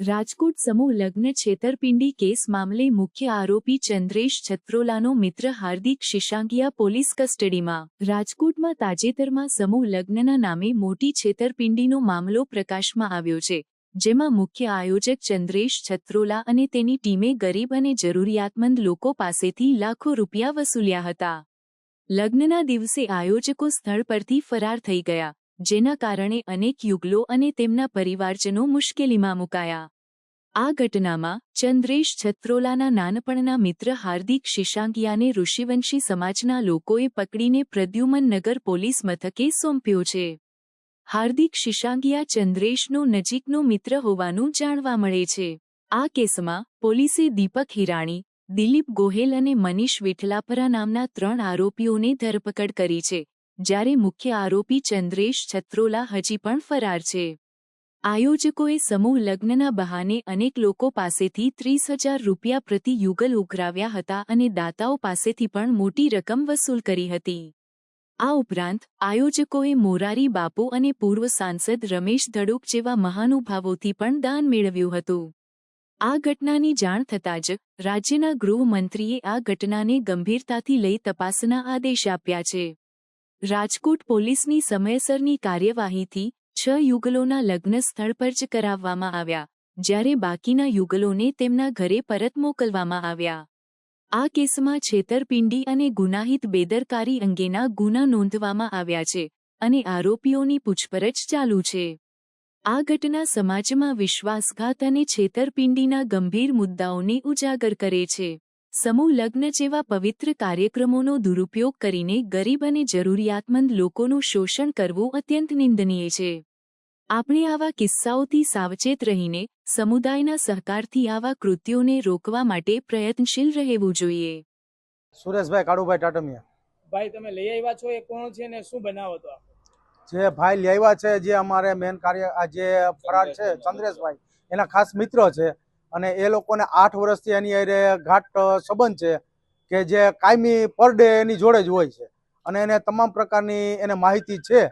રાજકોટ સમૂહ લગ્ન છેતરપિંડી કેસ મામલે મુખ્ય આરોપી ચંદ્રેશ છત્રોલાનો મિત્ર હાર્દિક શિશાંગિયા પોલીસ કસ્ટડીમાં. રાજકોટમાં તાજેતરમાં સમૂહ લગ્નના નામે મોટી છેતરપિંડીનો મામલો પ્રકાશમાં આવ્યો છે, જેમાં મુખ્ય આયોજક ચંદ્રેશ છત્રોલા અને તેની ટીમે ગરીબ અને જરૂરિયાતમંદ લોકો પાસેથી લાખો રૂપિયા વસૂલ્યા હતા. લગ્નના દિવસે આયોજકો સ્થળ પરથી ફરાર થઈ ગયા, જેના કારણે અનેક યુગલો અને તેમના પરિવારજનો મુશ્કેલીમાં મુકાયા. આ ઘટનામાં ચંદ્રેશ છત્રોલાના નાનપણના મિત્ર હાર્દિક શિશાંકિયાને ઋષિવંશી સમાજના લોકોએ પકડીને પ્રદ્યુમન નગર પોલીસ મથકે સોંપ્યો છે. હાર્દિક શિશાંકિયા ચંદ્રેશનો નજીકનો મિત્ર હોવાનું જાણવા મળે છે. આ કેસમાં પોલીસે દીપક હિરાણી, દિલીપ ગોહેલ અને મનીષ વિઠલાપરા નામના ત્રણ આરોપીઓને ધરપકડ કરી છે, જ્યારે મુખ્ય આરોપી ચંદ્રેશ છત્રોલા હજી પણ ફરાર છે. આયોજકોએ સમૂહ લગ્નના બહાને અનેક લોકો પાસેથી ત્રીસ હજાર રૂપિયા પ્રતિ યુગલ ઉઘરાવ્યા હતા અને દાતાઓ પાસેથી પણ મોટી રકમ વસૂલ કરી હતી. આ ઉપરાંત, આયોજકોએ મોરારી બાપુ અને પૂર્વ સાંસદ રમેશ ધડુક જેવા મહાનુભાવોથી પણ દાન મેળવ્યું હતું. આ ઘટનાની જાણ થતાં જ, રાજ્યના ગૃહમંત્રીએ આ ઘટનાને ગંભીરતાથી લઈ તપાસના આદેશ આપ્યા છે. રાજકોટ પોલીસની સમયસરની કાર્યવાહીથી છ યુગલોના લગ્ન સ્થળ પર જ કરાવવામાં આવ્યા, જ્યારે બાકીના યુગલોને તેમના ઘરે પરત મોકલવામાં આવ્યા. આ કેસમાં છેતરપિંડી અને ગુનાહિત બેદરકારી અંગેના ગુના નોંધવામાં આવ્યા છે અને આરોપીઓની પૂછપરછ ચાલુ છે. આ ઘટના સમાજમાં વિશ્વાસઘાત અને છેતરપિંડીના ગંભીર મુદ્દાઓને ઉજાગર કરે છે. સમૂહ લગ્ન જેવા પવિત્ર કાર્યક્રમોનો દુરુપયોગ કરીને ગરીબ અને જરૂરિયાતમંદ લોકોનું શોષણ કરવું અત્યંત નિંદનીય છે. આપણે આવા કિસ્સાઓથી સાવચેત રહીને સમુદાયના સહકારથી આવા કૃત્યોને રોકવા માટે પ્રયત્નશીલ રહેવું જોઈએ. સુરેશભાઈ કાળુભાઈ ટાટમિયા. ભાઈ તમે લઈ આવ્યા છો એ કોણ છે ને શું બનાવો તો જે ભાઈ લઈ આવ્યા છે જે અમારે મેન કાર્ય આ જે ફરાર છે ચંદ્રેશભાઈ. એના ખાસ મિત્ર છે અને એ લોકોને આઠ વર્ષથી એની અરે ઘાટ સંબંધ છે કે જે કાયમી પર ડે એની જોડે જ હોય છે અને એને તમામ પ્રકારની એને માહિતી છે.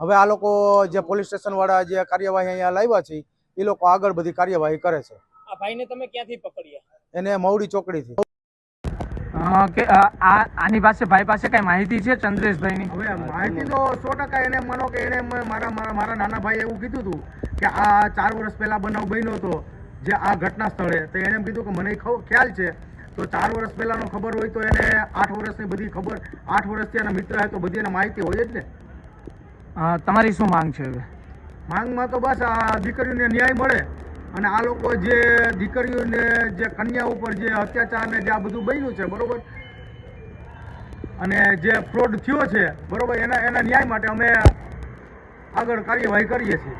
હવે આ લોકો જે પોલીસ સ્ટેશન વાળા જે કાર્યવાહી અહીંયા લાવ્યા છે એ લોકો આગળ બધી કાર્યવાહી કરે છે. આ ભાઈને તમે ક્યાંથી પકડ્યા? એને મવડી ચોકડીથી. અ, કે આની પાસે ભાઈ પાસે કઈ માહિતી છે ચંદ્રેશભાઈની? હવે માહિતી તો સો ટકા એને માનો કે એને મારા મારા મારા નાના ભાઈ એવું કીધું હતું કે આ ચાર વર્ષ પહેલા બનાવ બન્યો હતો જે આ ઘટના સ્થળે તો એને એમ કીધું કે મને ખ્યાલ છે તો ચાર વર્ષ પહેલાનો ખબર હોય તો એને આઠ વર્ષની બધી ખબર આઠ વર્ષથી એના મિત્ર હોય તો બધી એને માહિતી હોય જ ને. તમારી શું માંગ છે હવે? માંગમાં તો બસ આ દીકરીઓને ન્યાય મળે અને આ લોકો જે દીકરીઓને જે કન્યા ઉપર જે અત્યાચાર ને જે આ બધું બન્યું છે, બરોબર? અને જે ફ્રોડ થયો છે, બરોબર, એના એના ન્યાય માટે અમે આગળ કાર્યવાહી કરીએ છીએ.